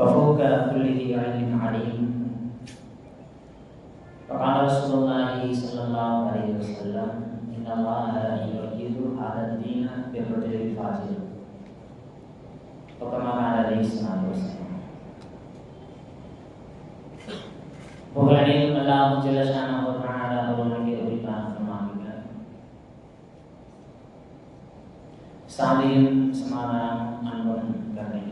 وفوق كل ذي علم عليم فقال رسول الله صلى الله عليه وسلم إن الله يؤيد على الدين بالرجل الفاجر وكما قال عليه الصلاة والسلام Bukan itu Allah Jalla Shana wa Ta'ala Berumur ke Uripan Kemahkikan Sambil Semarang Anwar Kami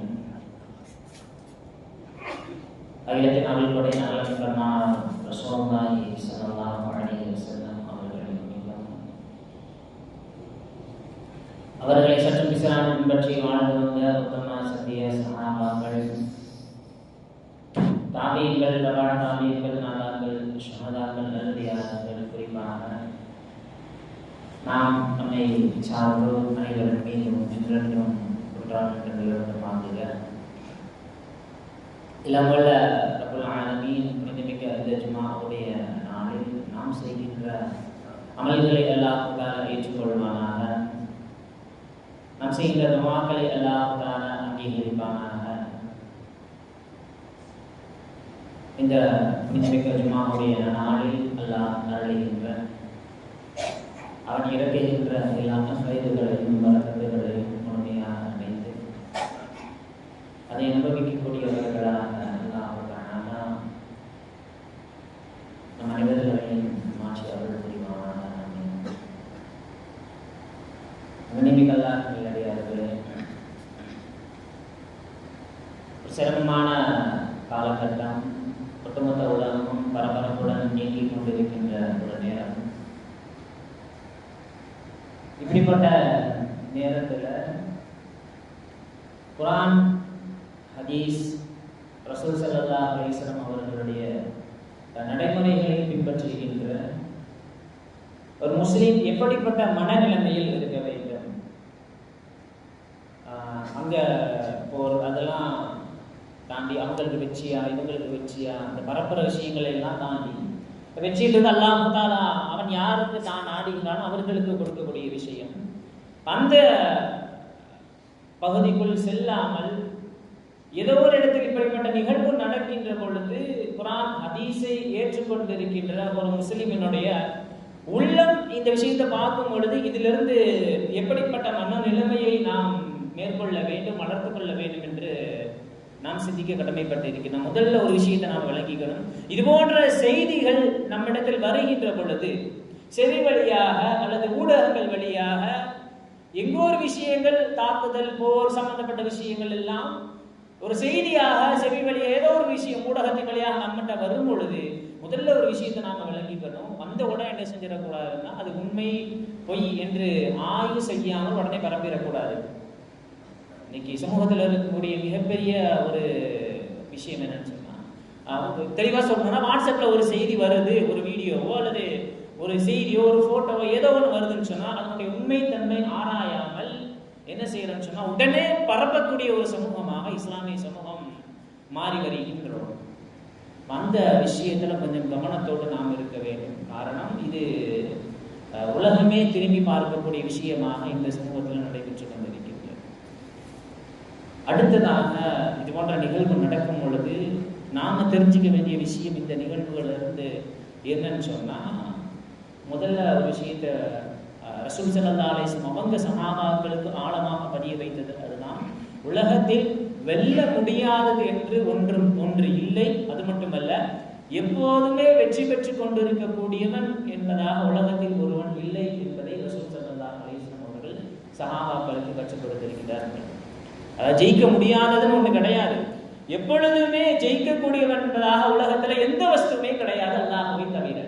அருள்படை நலன் பெருமானார் ரசூலுல்லாஹி ஸல்லல்லாஹு அலைஹி வஸல்லம் அவர்களின் மீதும் அவர்களை சற்றும் பிசராமல் பின்பற்றி வாழ்ந்து வந்த உத்தம சத்திய சகாபாக்கள் தாபியங்கள் தபா தாபியங்கள் நாதாக்கள் ஷஹதாக்கள் நல்லடியார்கள் குறிப்பாக நாம் நம்மை சார்ந்தோர் அனைவரின் மீதும் என்றென்றும் குற்றம் என்று வாங்குக இளமுள்ள ரபுல் ஆலமீன் புனிதமிக்க ஜுமாவுடைய நாளில் நாம் செய்கின்ற அமல்களை அல்லாஹால ஏற்றுக்கொள்வானாக நாம் செய்கின்ற துமாக்களை அல்லாஹால அங்கீகரிப்பானாக இந்த புனிதமிக்க ஜுமாவுடைய நாளில் அல்லாஹ் அருளுகின்ற அவன் இறக்குகின்ற எல்லா கைதுகளையும் வரக்கட்டுகளையும் முழுமையாக அடைந்து அதை அனுபவிக்கக்கூடியவர்களாக அல்லாஹால நம் அனைவர்களையும் மாற்றி அருள் புரிவானாக கண்ணிமிகல்லாக நல்லடியார்களே ஒரு சிரமமான காலகட்டம் ஒட்டுமொத்த உலகமும் பரபரப்புடன் நீங்கிக் கொண்டிருக்கின்ற ஒரு நேரம் இப்படிப்பட்ட நேரத்தில் குரான் ஹதீஸ் ரசூல் சல்லா அலிஸ்லாம் அவர்களுடைய நடைமுறைகளை பின்பற்றுகின்ற ஒரு முஸ்லீம் எப்படிப்பட்ட மனநிலைமையில் இருக்க வேண்டும். அங்க போர் அதெல்லாம் தாண்டி அவங்களுக்கு வெற்றியா இவங்களுக்கு வெற்றியா அந்த பரப்புற விஷயங்களை எல்லாம் தாண்டி. வெற்றின்றது அல்லாஹாலா அவன் யாருக்கு தான் நாடுகிறானோ அவர்களுக்கு கொடுக்கக்கூடிய விஷயம். அந்த பகுதிக்குள் செல்லாமல் ஏதோ ஒரு இடத்தில் இப்படிப்பட்ட நிகழ்வு நடக்கின்ற பொழுது குரான் ஹதீஸை ஏற்றுக்கொண்டிருக்கின்ற ஒரு முஸ்லிமினுடைய உள்ளம் இந்த விஷயத்தை பார்க்கும் பொழுது இதிலிருந்து எப்படிப்பட்ட மன நிலைமையை நாம் மேற்கொள்ள வேண்டும் வளர்த்து கொள்ள வேண்டும் என்று நாம் சிந்திக்க கடமைப்பட்டிருக்கிறோம். முதல்ல ஒரு விஷயத்தை நாம் விளங்கிக்கணும். இது போன்ற செய்திகள் நம்மிடத்தில் வருகின்ற பொழுது செவி வழியாக அல்லது ஊடகங்கள் வழியாக எங்கோ ஒரு விஷயங்கள் தாக்குதல் போர் சம்பந்தப்பட்ட விஷயங்கள் எல்லாம் ஒரு செய்தியாக செவி வழியாக ஏதோ ஒரு விஷயம் ஊடகத்தின் வழியாக நம்மகிட்ட வரும் பொழுது முதல்ல ஒரு விஷயத்தை நாம விளங்கிக்கணும். வந்த உடனே என்ன செஞ்சிடக்கூடாதுன்னா அது உண்மை பொய் என்று ஆய்வு செய்யாமல் உடனே பரப்பிடக்கூடாது. இன்னைக்கு சமூகத்தில் இருக்கக்கூடிய மிகப்பெரிய ஒரு விஷயம் என்னன்னு சொன்னா தெளிவாக சொல்லணும்னா வாட்ஸ்அப்பில் ஒரு செய்தி வருது ஒரு வீடியோவோ அல்லது ஒரு செய்தியோ ஒரு ஃபோட்டோவோ ஏதோ ஒன்று வருதுன்னு சொன்னால் அதனுடைய உண்மைத்தன்மை ஆராயாமல் என்ன செய்யறோம்னு சொன்னால் உடனே பரப்பக்கூடிய ஒரு சமூகமாக இஸ்லாமிய சமூகம் மாறி வருகின்றோம். அந்த விஷயத்துல கொஞ்சம் கவனத்தோடு நாம் இருக்க வேண்டும். காரணம் இது உலகமே திரும்பி பார்க்கக்கூடிய விஷயமாக இந்த சமூகத்தில் நடைபெற்று கொண்டிருக்கிறது. அடுத்ததாக இது போன்ற நிகழ்வு நடக்கும் பொழுது நாம தெரிஞ்சுக்க வேண்டிய விஷயம் இந்த நிகழ்வுகள் இருந்து என்னன்னு சொன்னா முதல்ல ஒரு விஷயத்தை ரசூல் சல்லா அலிஸ்லம் அவங்க ஆழமாக பதிய வைத்தது அதுதான் உலகத்தில் வெல்ல முடியாதது என்று ஒன்றும் ஒன்று இல்லை அது எப்போதுமே வெற்றி பெற்று கொண்டிருக்கக்கூடியவன் என்பதாக உலகத்தில் ஒருவன் இல்லை என்பதை ரசூல் சல்லா அலிஸ்லாம் அவர்கள் சகாபாக்களுக்கு கற்றுக் கொடுத்திருக்கிறார்கள் அதாவது ஜெயிக்க முடியாததுன்னு ஒண்ணு கிடையாது. எப்பொழுதுமே ஜெயிக்கக்கூடியவன் என்பதாக உலகத்துல எந்த வஸ்துவுமே கிடையாது அல்லாஹவை தவிர.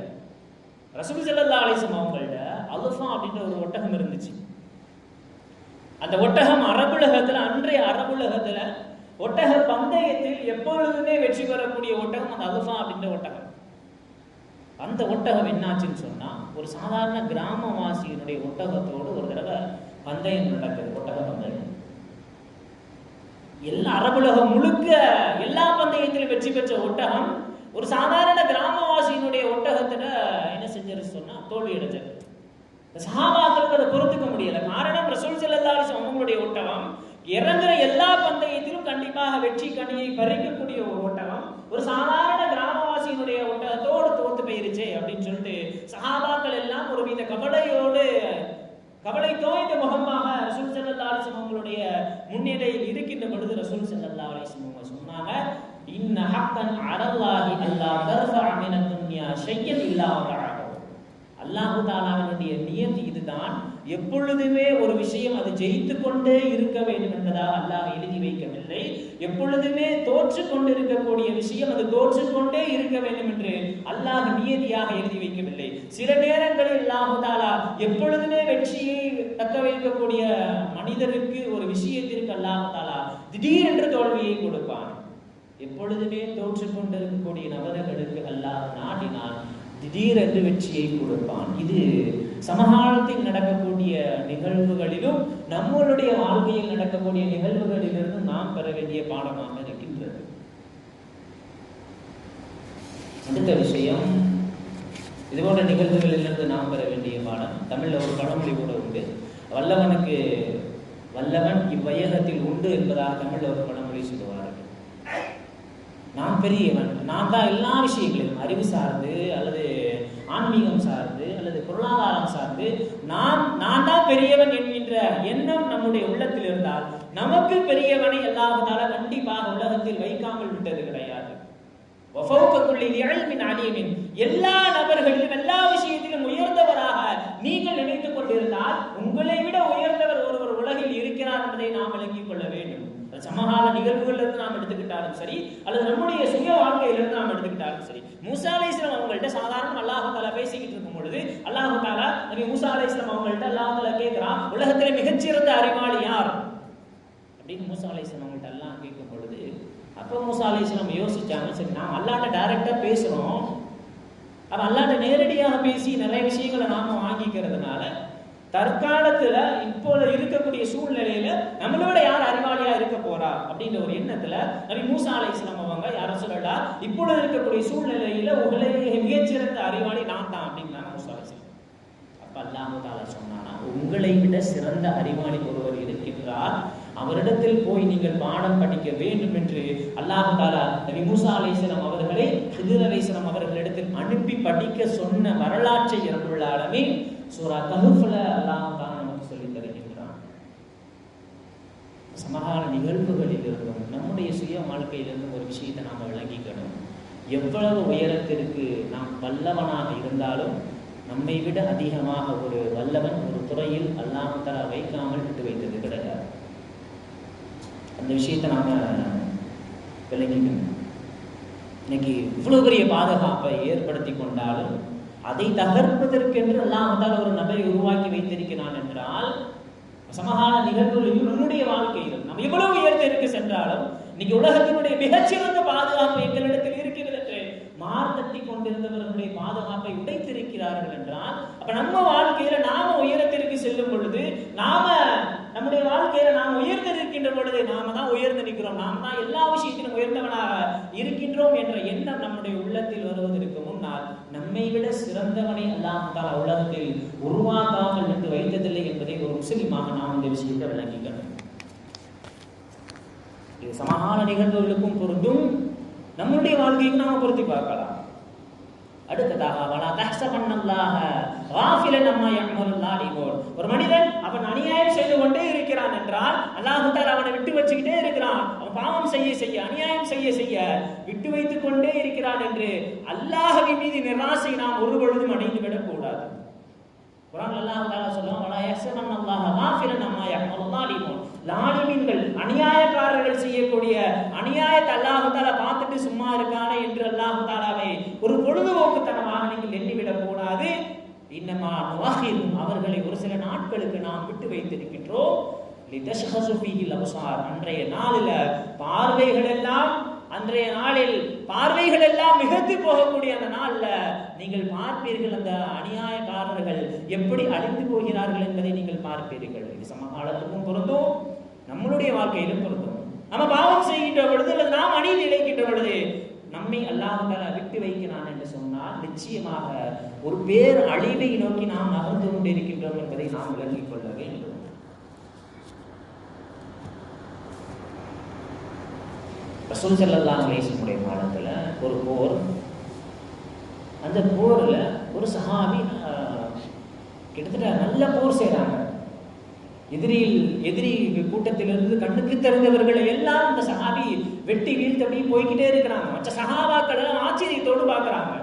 ரசூல் சல்லா அலிஸ்லாம் அவங்கள்ட்ட அலுஃபா அப்படின்ற ஒரு ஒட்டகம் இருந்துச்சு. அந்த ஒட்டகம் அரபுலகத்துல அன்றைய அரபுலகத்துல ஒட்டக பந்தயத்தில் எப்பொழுதுமே வெற்றி பெறக்கூடிய ஒட்டகம் அந்த அல்ஃபா அப்படின்ற ஒட்டகம். அந்த ஒட்டகம் என்னாச்சுன்னு சொன்னா ஒரு சாதாரண கிராமவாசியினுடைய ஒட்டகத்தோடு ஒரு தடவை பந்தயம் நடக்குது ஒட்டக பந்தயம். எல்லா அரபுலகம் முழுக்க எல்லா பந்தயத்திலும் வெற்றி பெற்ற ஒட்டகம் ஒரு சாதாரண கிராமவாசியினுடைய ஒட்டகத்துல என்ன செஞ்சிரு சொன்னா தோல்வி அடைஞ்சது இந்த சஹாபாக்களுக்கு அதை பொறுத்துக்க முடியல. காரணம் ரசூல் அவங்களுடைய ஒட்டகம் இறங்குற கண்டிப்பாக வெற்றி கனியை பறிக்கக்கூடிய ஒரு ஒட்டகம் ஒரு சாதாரண கிராமவாசியினுடைய ஒட்டகத்தோடு தோத்து போயிருச்சே அப்படின்னு சொல்லிட்டு சகாபாக்கள் எல்லாம் ஒரு வித கவலையோடு கவலை தோய்ந்த முகமாக ரசூல் செல்லல்லா அலைஹி அவங்களுடைய முன்னிலையில் இருக்கின்ற பொழுது ரசூல் செல்லல்லா அலைஹி அவங்க சொன்னாங்க இன்ன ஹக்கன் அலல்லாஹி அல்லா தர்ஃபஅ மின துன்யா ஷையன் இல்லா அல்லாஹு தாலாவினுடைய நியதி இதுதான் எப்பொழுதுமே ஒரு விஷயம் அது ஜெயித்து கொண்டே இருக்க வேண்டும் என்பதாக அல்லாஹ் எழுதி வைக்கவில்லை. எப்பொழுதுமே தோற்று கொண்டிருக்கக்கூடிய விஷயம் அது தோற்று கொண்டே இருக்க வேண்டும் என்று அல்லாஹ் நியதியாக எழுதி வைக்கவில்லை. சில நேரங்களில் அல்லாஹாலா எப்பொழுதுமே வெற்றியை தக்க வைக்கக்கூடிய மனிதருக்கு ஒரு விஷயத்திற்கு அல்லாஹாலா திடீரென்று தோல்வியை கொடுப்பான். எப்பொழுதுமே தோற்று கொண்டிருக்கக்கூடிய நபர்களுக்கு அல்லாஹ் நாட்டினால் திடீரென்று வெற்றியை கொடுப்பான். இது சமகால நிகழ்வுகளிலும் நம்மளுடைய வாழ்க்கையில் நடக்கக்கூடிய நிகழ்வுகளிலிருந்து நாம் பெற வேண்டிய பாடமாக இருக்கின்றது. அடுத்த விஷயம் இது போன்ற நிகழ்வுகளிலிருந்து நாம் பெற வேண்டிய பாடம். தமிழில் ஒரு பழமொழி கூட உண்டு. வல்லவனுக்கு வல்லவன் இவ்வையகத்தில் உண்டு என்பதாக தமிழில் ஒரு பழமொழி சொல்லுவார்கள். நான் பெரியவன். நான் தான் எல்லா விஷயங்களிலும் அறிவு சார்ந்து அல்லது ஆன்மீகம் சார்ந்து அல்லது பொருளாதாரம் சார்ந்து நான் நான் தான் பெரியவன் என்கின்ற எண்ணம் நம்முடைய உள்ளத்தில் இருந்தால் நமக்கு பெரியவனை எல்லாவதால கண்டிப்பாக உலகத்தில் வைக்காமல் விட்டது கிடையாது. அழியமின் எல்லா நபர்களிலும் எல்லா விஷயத்திலும் உயர்ந்தவராக நீங்கள் நினைத்துக் கொண்டிருந்தால் உங்களை விட உயர்ந்தவர் ஒருவர் உலகில் இருக்கிறார் என்பதை நாம் விளங்கிக் கொள்ள வேண்டும். சமகால நிகழ்வுகள்லேருந்து நாம் எடுத்துக்கிட்டாலும் சரி அல்லது நம்முடைய சுய வாழ்க்கையிலிருந்து நாம் எடுத்துக்கிட்டாலும் சரி மூசா அலைஸ்லாம் அவங்கள்ட்ட சாதாரண அல்லாஹு பேசிக்கிட்டு இருக்கும் பொழுது அல்லாஹு தாலா நபி மூசா அலைஸ்லாம் அவங்கள்ட்ட அல்லாஹு தாலா கேட்கிறான் உலகத்திலே மிகச்சிறந்த அறிவாளி யார்? அப்படின்னு மூசா அலைஸ்லாம் அவங்கள்ட்ட எல்லாம் கேட்கும் பொழுது அப்போ மூசா அலைஸ்லாம் யோசிச்சாங்க சரி நாம் அல்லாட்ட டைரக்டாக பேசுகிறோம் அப்போ அல்லாட்ட நேரடியாக பேசி நிறைய விஷயங்களை நாம வாங்கிக்கிறதுனால தற்காலத்துல இப்போ இருக்கக்கூடிய சூழ்நிலையில நம்மளோட யார் அறிவாளியா இருக்க போறா அப்படின்ற ஒரு எண்ணத்துல நபி மூசா அலை இஸ்லாம் அவங்க யார சொல்லலா இப்பொழுது இருக்கக்கூடிய சூழ்நிலையில உலகிலேயே மிகச்சிறந்த அறிவாளி நான் தான் அப்படின்னாங்க மூசா அலை அப்ப அல்லாஹு தாலா சொன்னானா உங்களை விட சிறந்த அறிவாளி ஒருவர் இருக்கின்றார். அவரிடத்தில் போய் நீங்கள் பாடம் படிக்க வேண்டும் என்று அல்லாஹு தாலா நபி மூசா அலைசனம் அவர்களை ஹிதர் அலைசனம் அவர்களிடத்தில் அனுப்பி படிக்க சொன்ன வரலாற்றை இறந்துள்ளாலுமே அளவே சூரா கஹஃப்ல அல்லாஹ் தான் நமக்கு சொல்லி தருகின்றான். சமகால நிகழ்வுகளில் இருந்தும் நம்முடைய சுய வாழ்க்கையிலிருந்து ஒரு விஷயத்தை நாம் விளங்கிக்கணும். எவ்வளவு உயரத்திற்கு நாம் வல்லவனாக இருந்தாலும் நம்மை விட அதிகமாக ஒரு வல்லவன் ஒரு துறையில் அல்லாமத்தலா வைக்காமல் விட்டு வைத்தது கிடையாது. அந்த விஷயத்தை நாம விளங்கிக்கணும். இன்னைக்கு இவ்வளவு பெரிய பாதுகாப்பை ஏற்படுத்தி கொண்டாலும் அதை தகர்ப்பதற்கென்று அல்லாஹால் ஒரு நபரை உருவாக்கி வைத்திருக்கிறான் என்றால் சமகால நிகழ்வுகளில் நம்முடைய வாழ்க்கையிலும் நாம் எவ்வளவு உயர்த்திற்கு சென்றாலும் இன்னைக்கு உலகத்தினுடைய மிகச்சிறந்த பாதுகாப்பு எங்களிடத்தில் இருக்கிறது என்று மார்த்தட்டி கொண்டிருந்தவர்களுடைய பாதுகாப்பை உடைத்திருக்கிறார்கள் என்றால் அப்ப நம்ம வாழ்க்கையில நாம உயரத்திற்கு செல்லும் பொழுது நாம நம்முடைய வாழ்க்கையில நாம் உயர்ந்திருக்கின்ற பொழுது நாம தான் உயர்ந்து நிற்கிறோம். நாம தான் எல்லா விஷயத்திலும் உயர்ந்தவனாக இருக்கின்றோம் என்ற எண்ணம் நம்முடைய உள்ளத்தில் வருவதற்கு முன்னால் நம்மை விட சிறந்தவனை அல்லாஹ் உலகத்தில் உருவாக்காமல் விட்டு வைத்ததில்லை என்பதை ஒரு முஸ்லிமாக நாம் இந்த விஷயத்தை விளங்கிக்கணும் இது சமகால நிகழ்வுகளுக்கும் பொருந்தும். நம்முடைய வாழ்க்கைக்கு நாம பொருத்தி பார்க்கலாம். அடுத்ததாக வலா தஹ்சபன்னல்லாஹ காஃபிலன் அம்மா யஅமலுல் அலிகோல் ஒரு மனிதன் அவன் அநியாயம் செய்து கொண்டே இருக்கிறான் என்றால் அல்லாஹ் தஆலா அவனை விட்டு வச்சுக்கிட்டே இருக்கிறான். அவன் பாவம் செய்ய செய்ய அநியாயம் செய்ய செய்ய விட்டு வைத்துக் கொண்டே இருக்கிறான் என்று அல்லாஹ்வின் மீது நிராசை நாம் ஒரு பொழுதும் அடைந்து விட கூடாது. குர்ஆன் அல்லாஹ் தஆலா சொல்லுவான் வலா யஹ்சபன்னல்லாஹ காஃபிலன் அம்மா யஅமலுல் அலிகோல் லாலிமீன்கள் அநியாயக்காரர்கள் செய்யக்கூடிய அநியாயத்தை அல்லாஹு பார்த்துட்டு சும்மா இருக்கானே என்று அல்லாஹாலாவை ஒரு பொழுதுபோக்குத்தனமாக நீங்கள் எண்ணிவிடக் கூடாது. இன்னமா நுவாகிரும் அவர்களை ஒரு சில நாட்களுக்கு நாம் விட்டு வைத்திருக்கின்றோம். லிதஷ்ஹசு அன்றைய நாளில் பார்வைகள் எல்லாம் அன்றைய நாளில் பார்வைகள் எல்லாம் மிகத்து போகக்கூடிய அந்த நாள்ல நீங்கள் பார்ப்பீர்கள் அந்த அநியாயக்காரர்கள் எப்படி அழிந்து போகிறார்கள் என்பதை நீங்கள் பார்ப்பீர்கள். இது சமகாலத்துக்கும் பொருந்தும் நம்மளுடைய வாழ்க்கையிலும் பொருந்தும். நம்ம பாவம் செய்கின்ற பொழுது அல்லது நாம் அணியில் இழைக்கின்ற பொழுது நம்மை அல்லாஹால விட்டு வைக்கிறான் என்று சொன்னால் நிச்சயமாக ஒரு பேர் அழிவை நோக்கி நாம் நகர்ந்து கொண்டிருக்கின்றோம் என்பதை நாம் விளங்கிக் கொள்ள வேண்டும். ரசூல் ஸல்லல்லாஹு அலேசனுடைய காலத்தில் ஒரு போர். அந்த போரில் ஒரு சஹாபி கிட்டத்தட்ட நல்ல போர் செய்கிறாங்க எதிரியில் எதிரி கூட்டத்திலிருந்து கண்ணுக்கு தெரிந்தவர்களை எல்லாம் இந்த சஹாபி வெட்டி வீழ்த்து போய்கிட்டே இருக்கிறாங்க. மற்ற சஹாபாக்கள் எல்லாம் ஆச்சரியத்தோடு பார்க்குறாங்க.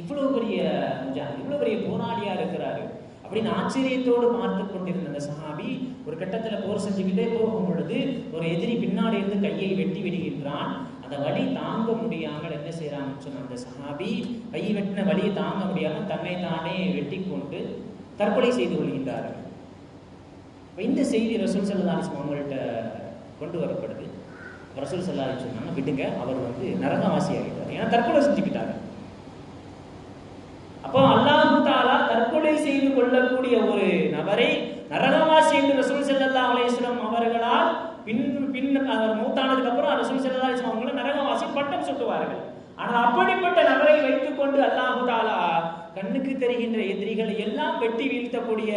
இவ்வளவு பெரிய இவ்வளோ இவ்வளவு பெரிய போராளியா இருக்கிறாரு. அப்படின்னு ஆச்சரியத்தோடு பார்த்து கொண்டிருந்த அந்த சஹாபி ஒரு கட்டத்துல போர் செஞ்சுக்கிட்டே போகும் பொழுது ஒரு எதிரி பின்னாடி இருந்து கையை வெட்டி விடுகின்றான். அந்த வழி தாங்க முடியாமல் என்ன செய்யறாங்கன்னு சொன்ன அந்த சஹாபி கை வெட்டின வலியை தாங்க முடியாமல் தன்னை தானே வெட்டி கொண்டு தற்கொலை செய்து கொள்கின்றார்கள் இந்த செய்தி ரசூல் சல்லாஸ் அவங்கள்ட்ட கொண்டு வரப்படுது. ரசூல் சல்லாஹ் சொன்னாங்க விடுங்க அவர் வந்து நரகவாசி ஆகிட்டார். ஏன்னா தற்கொலை செஞ்சுக்கிட்டாரு அப்போ அல்லா கொள்ளக்கூடிய ஒரு நபரை நரகவாசி என்று ரசூல் செல்லல்லா அலேஸ்வரம் அவர்களால் பின் பின் அவர் மூத்தானதுக்கு அப்புறம் ரசூல் செல்லல்லா அலேஸ்வரம் அவங்கள நரகவாசி பட்டம் சுட்டுவார்கள். ஆனால் அப்படிப்பட்ட நபரை வைத்துக்கொண்டு அல்லாஹு தாலா கண்ணுக்கு தெரிகின்ற எதிரிகளை எல்லாம் வெட்டி வீழ்த்தக்கூடிய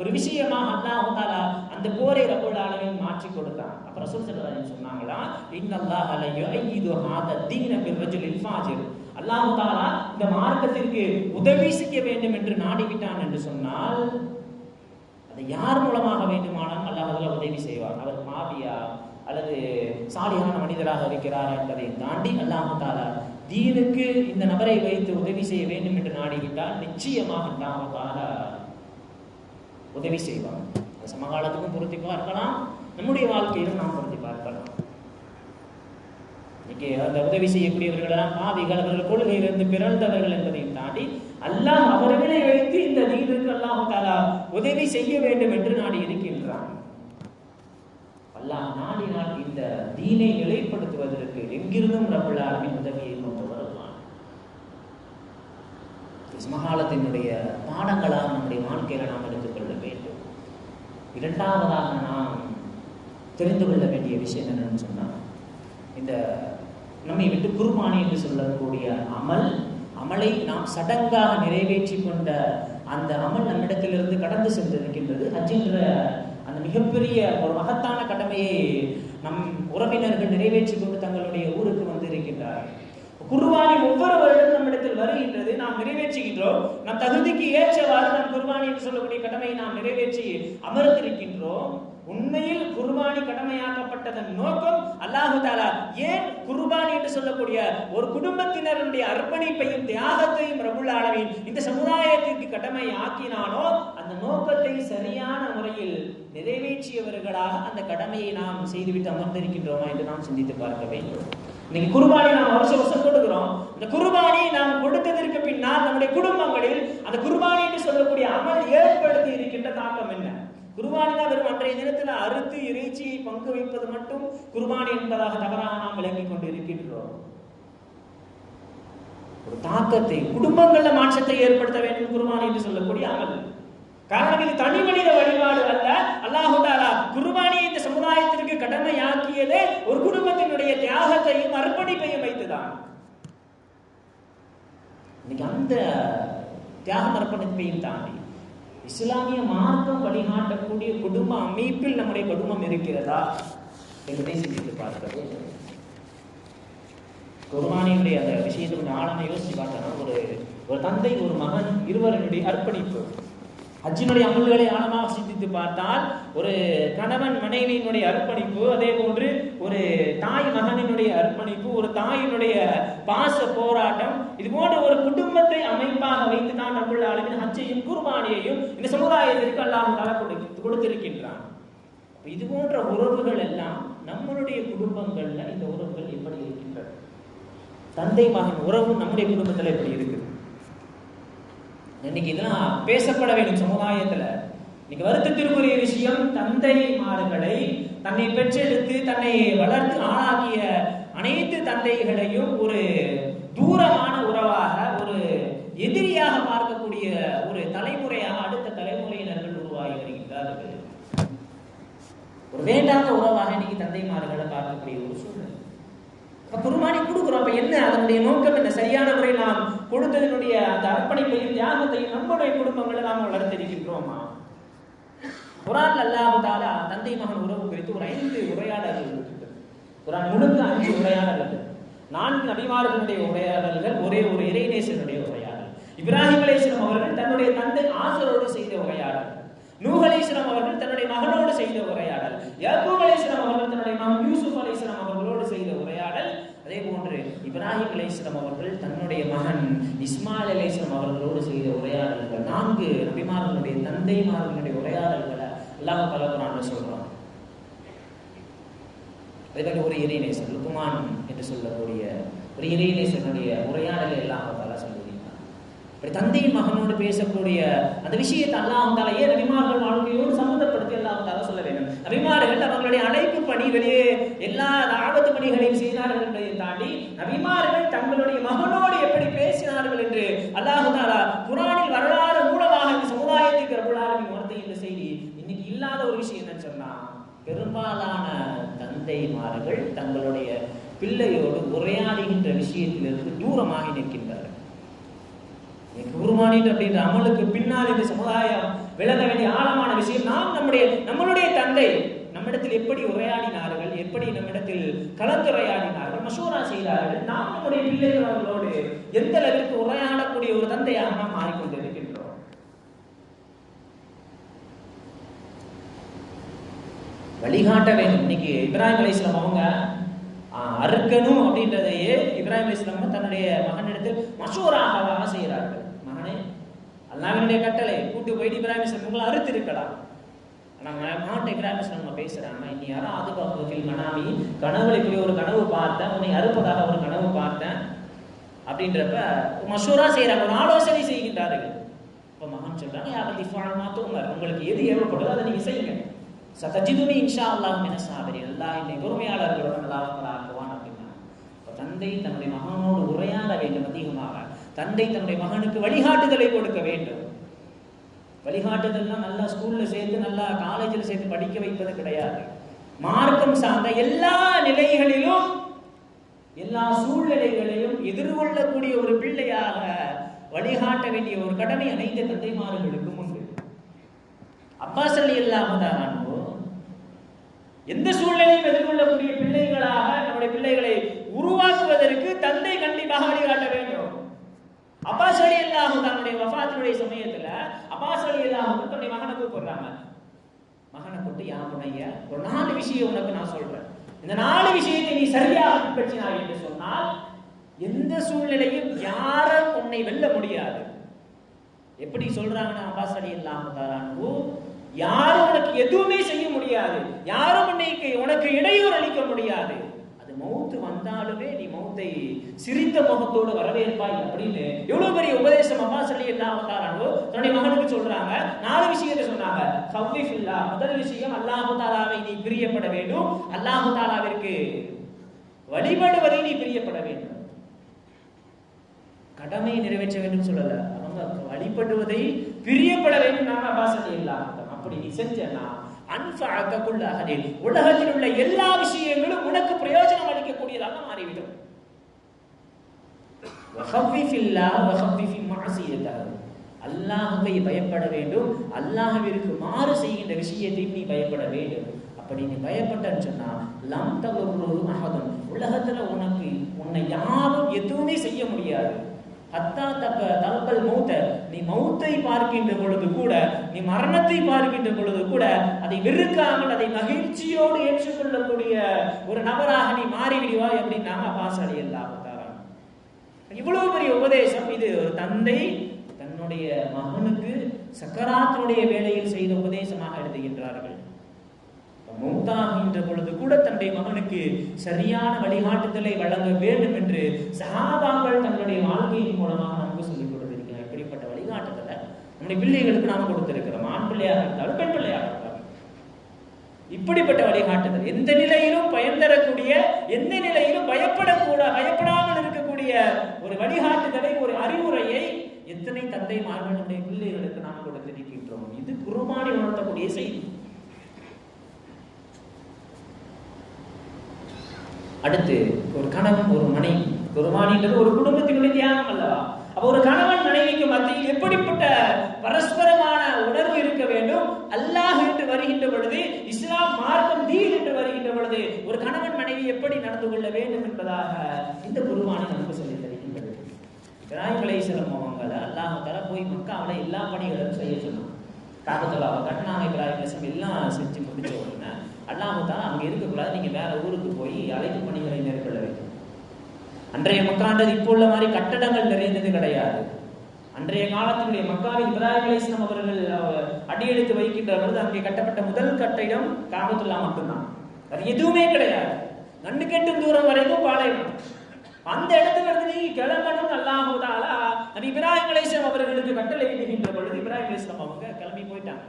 ஒரு விஷயமாக அல்லாஹு தாலா அந்த போரை ரப்பல் ஆலமீன் மாற்றி கொடுத்தான். அப்ப ரசூல் செல்லல்லா சொன்னாங்களா இன்னல்லா அலையோ ஐயோ ஹாத தீன பிர்ரஜுலில் ஃபாஜிர். அல்லாஹ் தாலா இந்த மார்க்கத்திற்கு உதவி செய்ய வேண்டும் என்று நாடிவிட்டான் என்று சொன்னால் அதை யார் மூலமாக வேண்டுமானால் அல்லாஹ் அதில் உதவி செய்வார் அவர் மாபியா அல்லது சாலியான மனிதராக இருக்கிறார் என்பதை தாண்டி அல்லாஹ் தாலா தீனுக்கு இந்த நபரை வைத்து உதவி செய்ய வேண்டும் என்று நாடிவிட்டால் நிச்சயமாக அல்லாஹ் தாலா உதவி செய்வார் அது சமகாலத்துக்கும் பொருத்தி பார்க்கலாம். நம்முடைய வாழ்க்கையிலும் நாம் பொருத்தி பார்க்கலாம். இங்கே அந்த உதவி செய்யக்கூடியவர்களெல்லாம் பாவிகள் அவர்கள் கொள்கையிலிருந்து பிறந்தவர்கள் என்பதையும் தாண்டி அல்லாஹ் அவர்களை வைத்து இந்த தீனுக்கு அல்லாஹ் தாலா உதவி செய்ய வேண்டும் என்று நாடி இருக்கின்றான். அல்லாஹ் நாடினால் இந்த தீனை நிலைப்படுத்துவதற்கு எங்கிருந்தும் நம்மள அளவின் உதவியை கொண்டு வருவான். இஸ்மகாலத்தினுடைய பாடங்களாக நம்முடைய வாழ்க்கையில நாம் எடுத்துக்கொள்ள வேண்டும். இரண்டாவதாக நாம் தெரிந்து கொள்ள வேண்டிய விஷயம் என்னன்னு சொன்னால் இந்த நம்மை விட்டு குர்பானி என்று சொல்லக்கூடிய அமல் அமலை நாம் சடங்காக நிறைவேற்றி கொண்ட அந்த அமல் நம்மிடத்திலிருந்து கடந்து சென்றிருக்கின்றது. அஜின்ற அந்த மிகப்பெரிய ஒரு மகத்தான கடமையை நம் உறவினர்கள் நிறைவேற்றி கொண்டு தங்களுடைய ஊருக்கு வந்து இருக்கின்றார்கள் குர்பானி ஒவ்வொரு வருடம் நம்மிடத்தில் வருகின்றது. நாம் நிறைவேற்றுகின்றோம். நம் தகுதிக்கு ஏற்றவாறு நாம் குர்பானி என்று சொல்லக்கூடிய கடமையை நாம் நிறைவேற்றி அமர்ந்திருக்கின்றோம். உண்மையில் குர்பானி கடமையாக்கப்பட்டதன் நோக்கம் அல்லாஹு தாலா ஏன் குர்பானி என்று சொல்லக்கூடிய ஒரு குடும்பத்தினருடைய அர்ப்பணிப்பையும் தியாகத்தையும் ரபுல் ஆலமீன் இந்த சமுதாயத்திற்கு கடமை ஆக்கினானோ அந்த நோக்கத்தை சரியான முறையில் நிறைவேற்றியவர்களாக அந்த கடமையை நாம் செய்துவிட்டு அமர்ந்திருக்கின்றோமா என்று நாம் சிந்தித்து பார்க்க வேண்டும் இன்னைக்கு குர்பானி நாம் வருஷம் வருஷம் கொடுக்கிறோம் இந்த குர்பானி நாம் கொடுத்ததற்கு பின்னால் நம்முடைய குடும்பங்களில் அந்த குர்பானி என்று சொல்லக்கூடிய அமல் ஏற்படுத்தி இருக்கின்ற தாக்கம் என்ன தான் வெறும் அன்றைய தினத்தில் அறுத்து இறைச்சியை பங்கு வைப்பது மட்டும் குருபானி என்பதாக தவறாக நாம் விளங்கிக் கொண்டு இருக்கின்றோம் ஒரு தாக்கத்தை குடும்பங்கள்ல மாற்றத்தை ஏற்படுத்த வேண்டும் குருபானி என்று சொல்லக்கூடிய அமல் காரணம் இது தனி மனித வழிபாடு அல்ல. அல்லாஹு தாலா இந்த சமுதாயத்திற்கு கடமையாக்கியதே ஒரு குடும்பத்தினுடைய தியாகத்தையும் அர்ப்பணிப்பையும் வைத்துதான். இன்னைக்கு அந்த தியாகம் அர்ப்பணிப்பையும் தாண்டி இஸ்லாமிய மார்க்கம் வழிகாட்டக்கூடிய குடும்ப அமைப்பில் நம்முடைய குடும்பம் இருக்கிறதா என்பதை சிந்தித்து பார்க்க வேண்டும் குர்பானியுடைய அந்த விஷயத்தை கொஞ்சம் ஆழமா யோசிச்சு பார்த்தோன்னா ஒரு ஒரு தந்தை ஒரு மகன் இருவருடைய அர்ப்பணிப்பு. ஹஜ்ஜினுடைய அமல்களை ஆழமாக சிந்தித்து பார்த்தால் ஒரு கணவன் மனைவியினுடைய அர்ப்பணிப்பு அதே போன்று ஒரு தாய் மகனினுடைய அர்ப்பணிப்பு ஒரு தாயினுடைய பாச போராட்டம் இது போன்ற ஒரு குடும்பத்தை அமைப்பாக வைத்து தான் நம்முள்ள அளவில் ஹஜ்ஜையும் குர்பானியையும் இந்த சமுதாயத்திற்கு அல்லாஹ் தலை கொடுத்திருக்கின்றான். இது போன்ற உறவுகள் எல்லாம் நம்மளுடைய குடும்பங்கள்ல இந்த உறவுகள் எப்படி இருக்கின்றன? தந்தை மகன் உறவு நம்முடைய குடும்பத்தில் எப்படி இருக்குது? இன்னைக்கு இதெல்லாம் பேசப்பட வேண்டும் சமுதாயத்துல. இன்னைக்கு வருத்தத்திற்குரிய விஷயம் தந்தைமார்களை தன்னை பெற்றெடுத்து தன்னை வளர்த்து ஆளாக்கிய அனைத்து தந்தைகளையும் ஒரு தூரமான உறவாக ஒரு எதிரியாக பார்க்கக்கூடிய ஒரு தலைமுறையாக அடுத்த தலைமுறையினர்கள் உருவாகி வருகின்றார்கள். ஒரு வேண்டாத உறவாக இன்னைக்கு தந்தைமார்களை பார்க்கக்கூடிய ஒரு சூழ்நிலை அப்ப குர்பானி கொடுக்குறோம். அப்போ என்ன? அதனுடைய நோக்கம் என்ன? சரியான முறை நாம் கொடுத்ததனுடைய அந்த அர்ப்பணிப்பையும் தியாகத்தையும் நம்முடைய குடும்பங்களை நாம் வளர்த்திருக்கின்றோமா? குரான் அல்லாஹு தாலா தந்தை மகன் உறவு குறித்து ஒரு ஐந்து உரையாடல்கள் இருக்கிறது குரான் முழுக்க அஞ்சு உரையாடல்கள். நான்கு நபிமார்களுடைய உரையாடல்கள் ஒரே ஒரு இறைநேசனுடைய உரையாடல். இப்ராஹிம் அலைஹிஸ்ஸலாம் அவர்கள் தன்னுடைய தந்தை ஆசரோடு செய்த உரையாடல். நூகலேஸ்வரம் அவர்கள் தன்னுடைய மகனோடு செய்த உரையாடல். யாக்கூப் அலைஹிஸ்ஸலாம் அவர்கள் தன்னுடைய மகன் யூசுப் அலேஸ்வரம் அவர்களோடு செய்த உரையாடல். அதே போன்று இப்ராஹிம் அலேஸ்வரம் அவர்கள் தன்னுடைய மகன் இஸ்மாயில் அலேஸ்வரம் அவர்களோடு செய்த உரையாடல்கள். நான்கு நபிமார்களுடைய தந்தைமார்களுடைய உரையாடல்களை அல்லாஹ் பல குரான்ல சொல்றான். அதே ஒரு இறைநேசர் லுக்குமான் என்று சொல்லக்கூடிய ஒரு இறைநேசனுடைய உரையாடலை எல்லாம் இப்படி தந்தையின் மகனோடு பேசக்கூடிய அந்த விஷயத்தை அல்லாஹ் தாலா ஏன் நபிமார்கள் வாழ்க்கையோடு சம்மந்தப்படுத்தி அல்லாஹ் சொல்ல வேண்டும். நபிமார்கள் அவர்களுடைய அழைப்பு பணி வெளியே எல்லா ஆபத்து பணிகளையும் செய்தார்கள் என்பதையும் தாண்டி நபிமார்கள் தங்களுடைய மகனோடு எப்படி பேசினார்கள் என்று அல்லாஹ் தாலா குரானில் வரலாறு மூலமாக இந்த சமுதாயத்துக்கு ரபுல்லாலும் உணர்த்த இந்த செய்தி. இன்னைக்கு இல்லாத ஒரு விஷயம் என்னன்னு சொன்னா பெரும்பாலான தந்தைமார்கள் தங்களுடைய பிள்ளையோடு உரையாடுகின்ற விஷயத்திலிருந்து தூரமாகி நிற்கின்றார்கள். குருமானின் அப்படின்ற அமலுக்கு பின்னால் இந்த சமுதாயம் விளங்க வேண்டிய ஆழமான விஷயம். நாம் நம்முடைய நம்மளுடைய தந்தை நம்மிடத்தில் எப்படி உரையாடினார்கள் எப்படி நம்மிடத்தில் கலந்துரையாடினார்கள் மசூரா செய்தார்கள். நாம் நம்முடைய பிள்ளைகள் அவர்களோடு எந்த அளவிற்கு உரையாடக்கூடிய ஒரு தந்தையாக நாம் மாறிக்கொண்டிருக்கின்றோம். வழிகாட்ட வேண்டும். இன்னைக்கு இப்ராஹிம் அலிஸ்லாம் அவங்க அறுக்கணும் அப்படின்றதையே இப்ராஹிம் அலிஸ்லாம் தன்னுடைய மகனிடத்தில் மசூராக செய்கிறார்கள். அல்லாவினுடைய கட்டளை கூட்டு போயிட்டு இப்ராஹிம் உங்களை அறுத்து இருக்கலாம் ஆனால் மகன்கிட்ட இப்ராஹிம் நம்ம பேசுகிறாங்க இனி யாரும் ஆதுபாப்பில் மனாமி கனவுல இப்படி ஒரு கனவு பார்த்தேன் உன்னை அறுப்பதாக ஒரு கனவு பார்த்தேன். அப்படின்றப்ப மசூரா செய்கிறாங்க ஒரு ஆலோசனை செய்கின்றார்கள். இப்போ மகன் சொல்கிறாங்க யாரும் பத்தி ஃபால் உங்களுக்கு எது ஏவப்படுதோ அதை நீங்கள் செய்யுங்க. சதஜிதுமே இன்ஷா அல்லாஹ் மின சாபரி எல்லா என்னை பொறுமையாளர்களுடன் அல்லாஹ் ஆக்குவான் அப்படின்னா. தந்தை தன்னுடைய மகனோடு உரையாட வேண்டும் அதிகமாக. தந்தை தன்னுடைய மகனுக்கு வழிகாட்டுதலை கொடுக்க வேண்டும். வழிகாட்டுதல்லாம் நல்லா ஸ்கூல்ல சேர்த்து நல்லா காலேஜில் சேர்த்து படிக்க வைப்பது கிடையாது. மார்க்கம் சார்ந்த எல்லா நிலைகளிலும் எல்லா சூழ்நிலைகளையும் எதிர்கொள்ளக்கூடிய ஒரு பிள்ளையாக வழிகாட்ட வேண்டிய ஒரு கடமை அனைத்து தந்தைமார்களுக்கும் உண்டு. அப்பா சொல்லி அல்லாமதானோ எந்த சூழ்நிலையும் எதிர்கொள்ளக்கூடிய பிள்ளைகளாக நம்முடைய பிள்ளைகளை உருவாக்குவதற்கு தந்தை கண்டிப்பாக வழிகாட்ட வேண்டும். அப்பாஸ் அலி அல்லாஹு தன்னுடைய வஃபாத்தினுடைய சமயத்துல அப்பாஸ் அலி அல்லாஹு தன்னுடைய மகனை கூப்பிடுறாங்க. மகனை கூப்பிட்டு யா முனைய ஒரு நாலு விஷயம் உனக்கு நான் சொல்றேன். இந்த நாலு விஷயத்தை நீ சரியாக பின்பற்றினாய் என்று சொன்னால் எந்த சூழ்நிலையும் யாரும் உன்னை வெல்ல முடியாது. எப்படி சொல்றாங்கன்னா அப்பாஸ் அலி அல்லாஹு தாலானு யாரும் உனக்கு எதுவுமே செய்ய முடியாது. யாரும் உன்னைக்கு உனக்கு இடையூறு அளிக்க முடியாது. மௌத்து வந்தாலுமே நீ மௌத்தை சிரித்த முகத்தோடு வரவேற்பாய் அப்படின்னு எவ்வளவு பெரிய உபதேசம் அம்மா சொல்லி எல்லாம் தன்னுடைய மகனுக்கு சொல்றாங்க. நாலு விஷயத்தை சொன்னாங்க. ஹவ்விஃபில்லா முதல் விஷயம் அல்லாஹு தாலாவை நீ பிரியப்பட வேண்டும். அல்லாஹு தாலாவிற்கு வழிபடுவதை நீ பிரியப்பட வேண்டும். கடமையை நிறைவேற்ற வேண்டும் சொல்லல. அவங்க வழிபடுவதை பிரியப்பட வேண்டும். நாம சொல்லி இல்லாம அப்படி நீ செஞ்சேன்னா அன்ஃபஅகக்குள்ள உலகத்தில் உள்ள எல்லா விஷயங்களும் உனக்கு பிரயோஜனம் அளிக்கக்கூடியதாக மாறிவிடும். வஹஃபிஃபில்லாஹ் பயப்பட வேண்டும். அல்லாஹ்விற்கு மாறு செய்கின்ற விஷயத்தை நீ பயப்பட வேண்டும். அப்படி நீ பயப்பட்டன்னு சொன்னா லம் தவறு அஹதும் உலகத்துல உனக்கு உன்னை யாரும் எதுவுமே செய்ய முடியாது. அத்தா தப்ப தலப்பல் மௌத்த நீ மௌத்தை பார்க்கின்ற பொழுது கூட நீ மரணத்தை பார்க்கின்ற பொழுது கூட அதை வெறுக்காமல் அதை மகிழ்ச்சியோடு ஏற்றுக்கொள்ளக்கூடிய ஒரு நபராக நீ மாறிவிடுவாய் அப்படின்னு நாம பாசாளி எல்லாம் இவ்வளவு பெரிய உபதேசம். இது ஒரு தந்தை தன்னுடைய மகனுக்கு சக்கராத்தினுடைய வேலையில் செய்த உபதேசமாக எழுதுகின்றார்கள். மௌத்தாகின்ற பொழுது கூட தன்னுடைய மகனுக்கு சரியான வழிகாட்டுதலை வழங்க வேண்டும் என்று சஹாபாக்கள் தங்களுடைய வாழ்க்கையின் மூலமாக நமக்கு சொல்லிக் கொடுத்திருக்கிறார். இப்படிப்பட்ட வழிகாட்டுதலை நம்முடைய பிள்ளைகளுக்கு நாம் கொடுத்திருக்கிறோம். ஆண் பிள்ளையாக இருந்தாலும் பெண் பிள்ளையாக இருந்தாலும். இப்படிப்பட்ட வழிகாட்டுதல். எந்த நிலையிலும் பயன் தரக்கூடிய எந்த நிலையிலும் பயப்படக்கூட பயப்படாமல் இருக்கக்கூடிய ஒரு வழிகாட்டுதலை ஒரு அறிவுரையை எத்தனை தந்தைமார்கள் நம்முடைய பிள்ளைகளுக்கு நாம் கொடுத்திருக்கின்றோம். இது குருமானி உணர்த்தக்கூடிய செய்தி. அடுத்து ஒரு கணவன் ஒரு மனைவி. குருமானின்றது ஒரு குடும்பத்தினுடைய தியாகம் அல்லவா? அப்ப ஒரு கணவன் மனைவிக்கு மத்தியில் எப்படிப்பட்ட பரஸ்பரமான உணர்வு இருக்க வேண்டும்? அல்லாஹ் என்று வருகின்ற பொழுது இஸ்லாம் மார்க்கம் தீன் என்று வருகின்ற பொழுது ஒரு கணவன் மனைவி எப்படி நடந்து கொள்ள வேண்டும் என்பதாக இந்த குருவானி நமக்கு சொல்லி தருகின்றது. இப்ராஹிம் அலைஹிஸ்ஸலாம் அவங்கள அல்லாஹ் தர போய் மக்காவில் எல்லா பணிகளும் செய்ய சொன்னான். காபத்துல்லாவை கட்டினாங்க இப்ராஹிம் அலைஹிஸ்ஸலாம் எல்லாம் செஞ்சு முடிச்ச உடனே தான் அங்க இருக்கக்கூடாது. நீங்க வேற ஊருக்கு போய் அழைப்பு பணிகளை மேற்கொள்ள வேண்டும். அன்றைய மக்காண்டது இப்போ உள்ள மாதிரி கட்டடங்கள் நிறைந்தது கிடையாது. அன்றைய காலத்தினுடைய மக்காவின் இப்ராஹிம் அவர்கள் அடியெடுத்து வைக்கின்ற பொழுது அங்கே கட்டப்பட்ட முதல் கட்டிடம் காபத்துல்லா மட்டும்தான். அது எதுவுமே கிடையாது. நண்டு கெட்டும் தூரம் வரைக்கும் பாலைவனம். அந்த இடத்துல இருந்து நீ கிளம்பணும். அல்லாஹு நபி இப்ராஹிம் அலைஹிஸ்ஸலாம் அவர்களுக்கு கட்டளை இடுகின்ற பொழுது இப்ராஹிம் அலைஹிஸ்ஸலாம் அவங்க கிளம்பி போயிட்டாங்க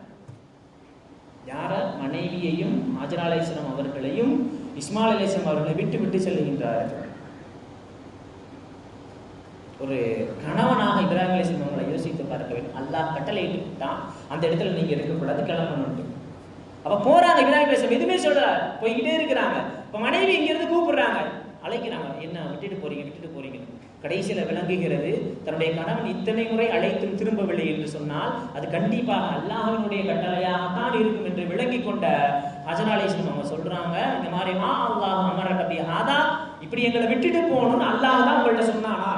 யார? மனைவியையும் ஹாஜரா அவர்களையும் இஸ்மாயில் அவர்களை விட்டு விட்டு செல்லுகின்றார்கள் ஒரு கணவனாக இப்ராஹிம் அலைஹிஸ்ஸலாம் அவங்களை யோசித்து பார்க்க வேண்டும் அல்லாஹ் கட்டளை தான் அந்த இடத்துல நீங்க இருக்கக்கூடாது கிளம்பணும் அப்ப போறாங்க இப்ராஹிம் அலைஹிஸ்ஸலாம் எதுவுமே சொல்ல போய்கிட்டே இருக்கிறாங்க. இப்ப மனைவி இங்க இருந்து கூப்பிடுறாங்க. அழைக்கிறாங்க என்ன விட்டுட்டு போறீங்க விட்டுட்டு போறீங்க. கடைசியில் விளங்குகிறது தன்னுடைய கணவன் இத்தனை முறை அழைத்தும் திரும்பவில்லை என்று சொன்னால் அது கண்டிப்பாக அல்லாஹ்வினுடைய கட்டளையாகத்தான் இருக்கும் என்று விளங்கி கொண்ட ஹஜர் அவங்க சொல்றாங்க இந்த மாதிரி மா அல்லாஹ் அமர கபி ஆதா இப்படி எங்களை விட்டுட்டு போகணும்னு அல்லாஹ் தான் உங்கள்ட்ட சொன்னானா?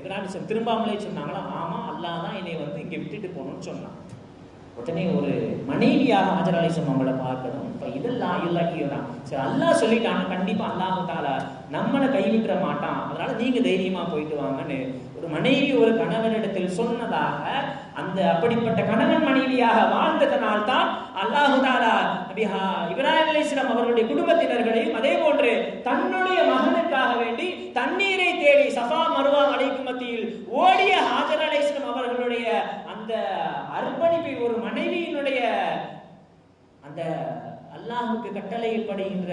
இப்ராஹிம் திரும்பாமலே சொன்னாங்களா? ஆமா அல்லாஹ் தான் என்னை வந்து இங்கே விட்டுட்டு போகணும்னு சொன்னான். உடனே ஒரு மனைவியாக ஹாஜர் அலிசம் அவங்கள பார்க்கணும். இப்போ இதெல்லாம் தான். சரி அல்லாஹ் சொல்லிட்டாங்க கண்டிப்பா அல்லாஹு தாலா நம்மளை கைவிட்டுற மாட்டான். அதனால நீங்க தைரியமா போயிட்டு வாங்கன்னு ஒரு மனைவி ஒரு கணவனிடத்தில் சொன்னதாக அந்த அப்படிப்பட்ட கணவன் மனைவியாக வாழ்ந்ததனால் தான் அல்லாஹு தாலா நபி இப்ராஹிம் அலிஸ்லாம் அவர்களுடைய குடும்பத்தினர்களையும் அதே போன்று தன்னுடைய மகனுக்காக வேண்டி தண்ணீரை தேடி சஃபா மருவா மலைக்கு மத்தியில் ஓடிய ஹாஜர் அலிஸ்லாம் அவர்களுடைய அந்த அர்ப்பணிப்பை ஒரு மனைவியினுடைய அந்த அல்லாஹுக்கு கட்டளையில் படுகின்ற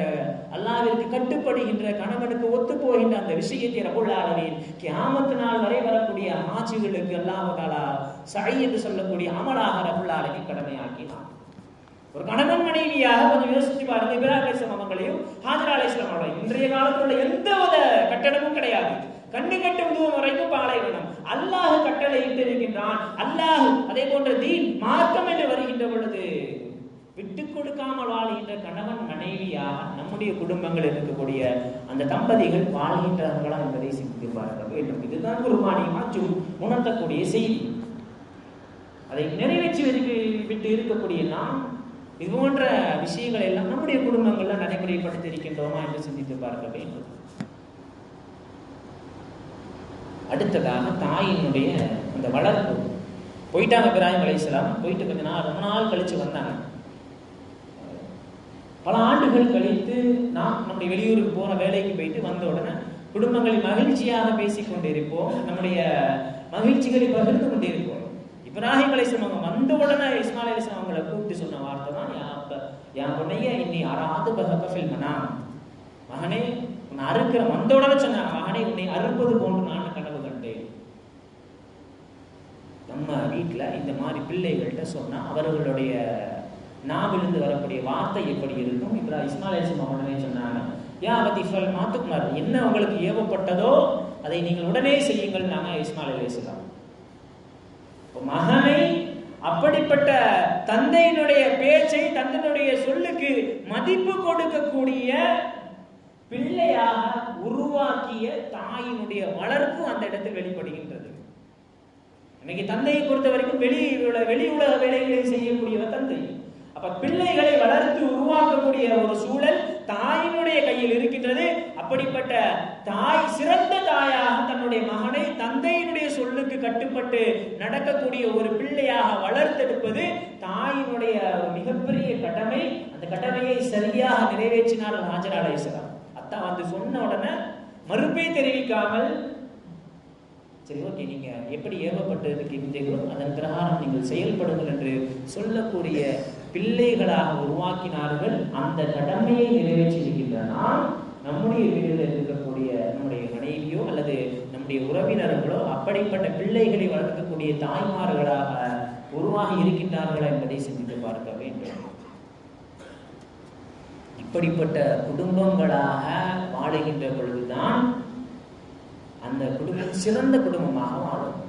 அல்லாவிற்கு கட்டுப்படுகின்ற கணவனுக்கு ஒத்து போகின்ற அந்த விஷயத்தை ரபுல் கியாமத்து நாள் வரை வரக்கூடிய ஆட்சிகளுக்கு அல்லாஹாலா சை என்று சொல்லக்கூடிய அமலாக ரபுல் கடமையாக்கினான். ஒரு கணவன் மனைவியாக கொஞ்சம் யோசிச்சு பாருங்க இப்ராஹிம் அலைஹிஸ்ஸலாம் அவங்களையும் ஹாஜர் அவங்களையும் இன்றைய காலத்தில் உள்ள எந்த வித கட்டடமும் கிடையாது. கண்ணு கட்டும் தூரம் வரைக்கும் பாலைவனம் அல்லாஹ் கட்டளை இட்டிருக்கின்றான் அல்லாஹ் அதே போன்ற தீன் மார்க்கம் என்று வருகின்ற பொழுது விட்டு கொடுக்காமல் வாழ்கின்ற கணவன் மனைவியாக நம்முடைய குடும்பங்கள் இருக்கக்கூடிய அந்த தம்பதிகள் வாழ்கின்றார்களா என்பதை சிந்தித்து பார்க்க வேண்டும் இதுதான் குருமானி மாற்றும் உணர்த்தக்கூடிய செய்தி. அதை நிறைவேற்றி விட்டு இருக்கக்கூடிய நாம் இது போன்ற விஷயங்கள் எல்லாம் நம்முடைய குடும்பங்கள்ல நடைமுறைப்படுத்தி இருக்கின்றோமா என்று சிந்தித்து பார்க்க வேண்டும். அடுத்ததாக தாயினுடைய அந்த வளர்ப்பு. போயிட்டாங்க இப்ராஹிம் அலைஹிஸ்ஸலாம் போயிட்டு கொஞ்ச நாள் ரொம்ப நாள் கழிச்சு வந்தாங்க. பல ஆண்டுகள் கழித்து நாம் நம்முடைய வெளியூருக்கு போற வேலைக்கு போயிட்டு வந்த உடனே குடும்பங்களில் மகிழ்ச்சியாக பேசிக்கொண்டிருப்போம் நம்முடைய மகிழ்ச்சிகளை பகிர்ந்து கொண்டிருப்போம். இப்ராஹிம் அலைஹிஸ்ஸலாம் அவங்க வந்த உடனே இஸ்மாயில் அலைஹிஸ்ஸலாம் அவங்களை கூப்பிட்டு சொன்ன வார்த்தை தான் அப்ப- என் பொண்ணைய இன்னி அறாது பகப்பில் மனாம். மகனே உன்னை அறுக்கிற வந்த உடனே சொன்னாங்க மகனே உன்னை அறுப்பது போன்று நான் கனவு கண்டேன். நம்ம வீட்டில் இந்த மாதிரி பிள்ளைகள்கிட்ட சொன்னா அவர்களுடைய நாவிலிருந்து வரக்கூடிய வார்த்தை எப்படி இருக்கும்? இப்போ இஸ்மாயில் உடனே சொன்னாங்க யா அவதிஃபல் மாத்துக்குமார் என்ன உங்களுக்கு ஏவப்பட்டதோ அதை நீங்கள் உடனே செய்யுங்கள் நாங்கள் இஸ்மாயில் அலிஸ்லாம் இப்போ மகனை அப்படிப்பட்ட தந்தையினுடைய பேச்சை தந்தையினுடைய சொல்லுக்கு மதிப்பு கொடுக்கக்கூடிய பிள்ளையாக உருவாக்கிய தாயினுடைய வளர்ப்பு அந்த இடத்தில் வெளிப்படுகின்றது. இன்னைக்கு தந்தையை பொறுத்த வரைக்கும் வெளி வெளி உலக வேலைகளை செய்யக்கூடியவர் தந்தை. அப்ப பிள்ளைகளை வளர்த்து உருவாக்கக்கூடிய ஒரு சூழல் தாயினுடைய கையில் இருக்கின்றது. அப்படிப்பட்ட தாய் சிறந்த தாயாக தன்னுடைய மகனை தந்தையினுடைய சொல்லுக்கு கட்டுப்பட்டு நடக்கக்கூடிய ஒரு பிள்ளையாக வளர்த்தெடுப்பது தாயினுடைய மிகப்பெரிய கடமை. அந்த கடமையை சரியாக நிறைவேற்றினார் ஹாஜர் அலைஹிஸ்ஸலாம் அத்தா வந்து சொன்ன உடனே மறுப்பை தெரிவிக்காமல் சரி ஓகே நீங்க எப்படி ஏவப்பட்டு இருக்கின்றீர்களோ அதன் பிரகாரம் நீங்கள் செயல்படுங்கள் என்று சொல்லக்கூடிய பிள்ளைகளாக உருவாக்கினார்கள். அந்த கடமையை நிறைவேற்றியிருக்கின்றனால் நம்முடைய வீடுகளில் இருக்கக்கூடிய நம்முடைய மனைவியோ அல்லது நம்முடைய உறவினர்களோ அப்படிப்பட்ட பிள்ளைகளை வளர்க்கக்கூடிய தாய்மார்களாக உருவாகி இருக்கின்றார்களா என்பதை சிந்தித்து பார்க்க வேண்டும். இப்படிப்பட்ட குடும்பங்களாக வாழுகின்ற பொழுதுதான் அந்த குடும்பம் சிறந்த குடும்பமாக வாழும்.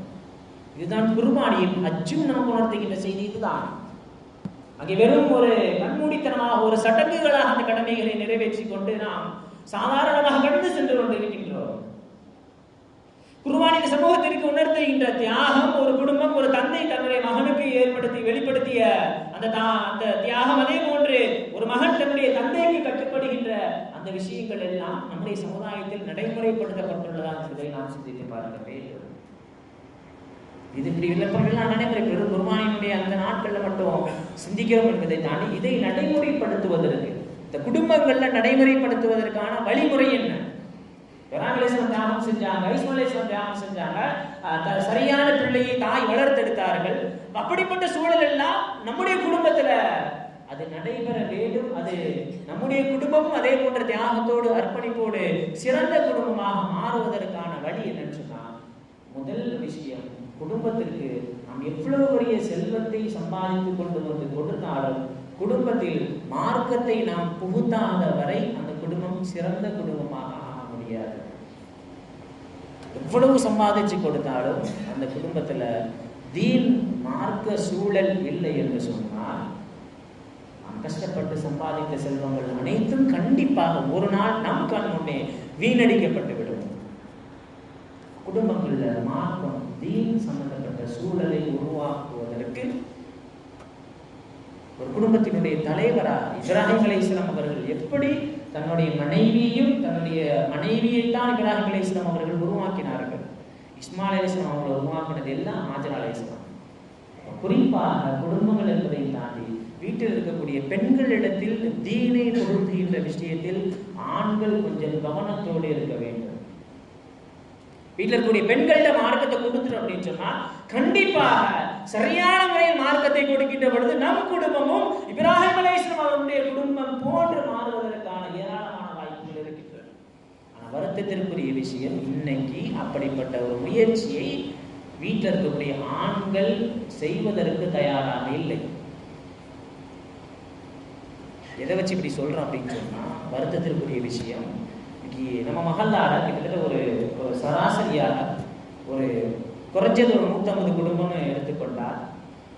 இதுதான் குருபானியும் அச்சும் நமக்கு உணர்த்துகின்ற செய்தி. இதுதான். அங்கே வெறும் ஒரு கண்மூடித்தனமாக ஒரு சடங்குகளாக அந்த கடமைகளை நிறைவேற்றி கொண்டு நாம் சாதாரணமாக கடந்து சென்று கொண்டிருக்கின்றோம். குருவானின் சமூகத்திற்கு உணர்த்துகின்ற தியாகம் ஒரு குடும்பம் ஒரு தந்தை தன்னுடைய மகனுக்கு ஏற்படுத்தி வெளிப்படுத்திய அந்த தா- அந்த தியாகம் அதே போன்று ஒரு மகன் தன்னுடைய தந்தைக்கு கட்டுப்படுகின்ற அந்த விஷயங்கள் எல்லாம் நம்முடைய சமுதாயத்தில் நடைமுறைப்படுத்தப்பட்டுள்ளதா என்பதை நாம் சிந்தித்து பார்க்க வேண்டும். இது இப்படி விண்ணப்பங்கள்லாம் நடைமுறை பெரும் குருமானினுடைய அந்த நாட்களில் மட்டும் சிந்திக்கிறோம் என்பதை தாண்டி இதை நடைமுறைப்படுத்துவதற்கு இந்த குடும்பங்களில் நடைமுறைப்படுத்துவதற்கான வழிமுறை என்ன? இப்ராஹிம் தியாகம் செஞ்சாங்க இஸ்மாயிலேஸ்வரம் தியாகம் செஞ்சாங்க. த- சரியான பிள்ளையை தாய் வளர்த்தெடுத்தார்கள். அப்படிப்பட்ட சூழல் எல்லாம் நம்முடைய குடும்பத்துல அது நடைபெற வேண்டும். அது நம்முடைய குடும்பமும் அதே போன்ற தியாகத்தோடு அர்ப்பணிப்போடு சிறந்த குடும்பமாக மாறுவதற்கான வழி என்னன்னு சொன்னா முதல் விஷயம் குடும்பத்திற்கு நாம் எவ்வளவு பெரிய செல்வத்தை சம்பாதித்து கொண்டு வந்து கொடுத்தாலும் குடும்பத்தில் மார்க்கத்தை நாம் புகுத்தாத வரை அந்த குடும்பம் சிறந்த குடும்பமாக ஆக முடியாது. எவ்வளவு சம்பாதிச்சு கொடுத்தாலும் அந்த குடும்பத்துல தீன் மார்க்க சூழல் இல்லை என்று சொன்னால் நாம் கஷ்டப்பட்டு சம்பாதித்த செல்வங்கள் அனைத்தும் கண்டிப்பாக ஒரு நாள் நம் கண் முன்னே வீணடிக்கப்பட்டு விடும். குடும்பங்கள்ல மார்க்கம் தீன் சம்பந்தப்பட்ட சூழலை உருவாக்குவதற்கு ஒரு குடும்பத்தினுடைய தலைவரா இப்ராஹிம் அலைஹிஸ்ஸலாம் அவர்கள் எப்படி தன்னுடைய மனைவியையும் தன்னுடைய மனைவியை தான் இப்ராஹிம் அலைஹிஸ்ஸலாம் அவர்கள் உருவாக்கினார்கள்? இஸ்மாயில் அலைஹிஸ்ஸலாம் அவங்களை உருவாக்கினது எல்லாம் ஹாஜர் அலைஹிஸ்ஸலாம் குறிப்பாக குடும்பங்கள் என்பதை தாண்டி வீட்டில் இருக்கக்கூடிய பெண்களிடத்தில் தீனை பொருத்துகின்ற விஷயத்தில் ஆண்கள் கொஞ்சம் கவனத்தோடு இருக்க வேண்டும். வீட்டில் இருக்கக்கூடிய பெண்கள்கிட்ட மார்க்கத்தை கொடுத்துட்டோம் அப்படின்னு சொன்னா கண்டிப்பாக சரியான முறையில் மார்க்கத்தை கொடுக்கின்ற பொழுது நம் குடும்பமும் இப்ராஹிம் அலேஸ்லம் அவருடைய குடும்பம் போன்று மாறுவதற்கான ஏராளமான வாய்ப்புகள் இருக்கின்றன. வருத்தத்திற்குரிய விஷயம் இன்னைக்கு அப்படிப்பட்ட ஒரு முயற்சியை வீட்டில் இருக்கக்கூடிய ஆண்கள் செய்வதற்கு தயாராக இல்லை. எதை வச்சு இப்படி சொல்றோம் அப்படின்னு சொன்னா வருத்தத்திற்குரிய விஷயம் இன்னைக்கு நம்ம மகளார கிட்டத்தட்ட ஒரு ஒரு சராசரியாக ஒரு குறைஞ்சது ஒரு நூற்றம்பது குடும்பம்னு எடுத்துக்கொண்டால்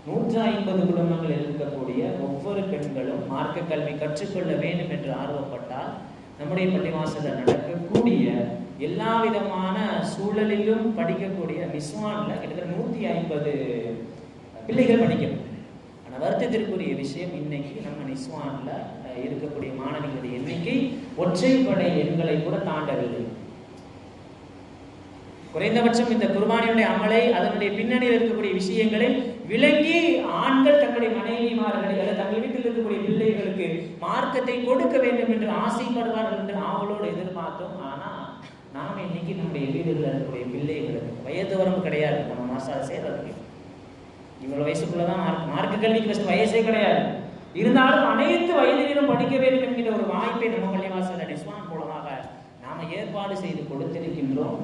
நூற்றி ஐம்பது குடும்பங்கள் இருக்கக்கூடிய ஒவ்வொரு பெண்களும் மார்க்க கல்வி கற்றுக்கொள்ள வேண்டும் என்று ஆர்வப்பட்டால் நம்முடைய பள்ளிவாசலில் நடக்கக்கூடிய எல்லா விதமான சூழலிலும் படிக்கக்கூடிய மிஸ்வானில் கிட்டத்தட்ட நூற்றி ஐம்பது பிள்ளைகள் படிக்கணும் ஆனால் வருத்தத்திற்குரிய விஷயம் இன்னைக்கு நம்ம நிஸ்வானில் இருக்கக்கூடிய மாணவிகளுடைய எண்ணிக்கை ஒற்றைப்படை எண்களை கூட தாண்டவில்லை. குறைந்தபட்சம் இந்த குர்பானியுடைய அமலை அதனுடைய பின்னணியில் இருக்கக்கூடிய விஷயங்களை விளங்கி ஆண்கள் தங்களுடைய மனைவிமார்களை அல்லது தங்கள் வீட்டில் இருக்கக்கூடிய பிள்ளைகளுக்கு மார்க்கத்தை கொடுக்க வேண்டும் என்று ஆசைப்படுவார்கள் என்று ஆவலோடு எதிர்பார்த்தோம். ஆனால் நாம் இன்னைக்கு நம்முடைய வீடுகளில் இருக்கக்கூடிய பிள்ளைகளுக்கு வயது வரம்பு கிடையாது. நம்ம மாசம் சேர்றதுக்கு. இவ்வளவு வயசுக்குள்ளதான் மார்க் மார்க்க கல்விக்கு ஃபஸ்ட் வயசே கிடையாது. இருந்தாலும் அனைத்து வயதிலும் படிக்க வேண்டும் என்கிற ஒரு வாய்ப்பை நம்ம பள்ளிவாசல் நிஸ்வான் மூலமாக நாம ஏற்பாடு செய்து கொடுத்திருக்கின்றோம்.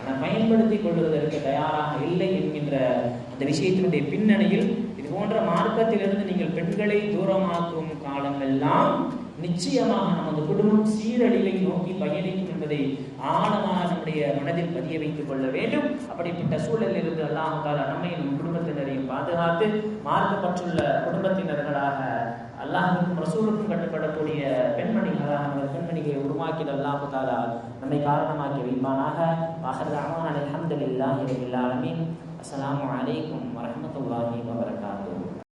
அதை பயன்படுத்திக் கொள்வதற்கு தயாராக இல்லை என்கின்ற அந்த விஷயத்தினுடைய பின்னணியில் இது போன்ற மார்க்கத்திலிருந்து நீங்கள் பெண்களை தூரமாக்கும் காலமெல்லாம் நிச்சயமாக நமது குடும்பம் சீரழிவை நோக்கி பயணிக்கும் என்பதை ஆழமாக நம்முடைய மனதில் பதிய வைத்துக் கொள்ள வேண்டும். அப்படிப்பட்ட சூழலில் இருந்து அல்லாஹ் தாலா நம்மை நம் குடும்பத்தினரையும் பாதுகாத்து மார்க்கப்பட்டுள்ள குடும்பத்தினர்களாக அல்லாஹுக்கும் ரசூலுக்கும் கட்டுப்படக்கூடிய பெண்மணிகளாக நமது பெண்மணிகளை உருவாக்கி அல்லாஹு தாலா நம்மை காரணமாக்கி வைப்பானாக. வாஹர் அலமதுல்லாஹி அலமீன் அஸ்லாம் வலைக்கம் அலைக்கும் வரஹ்மத்துல்லாஹி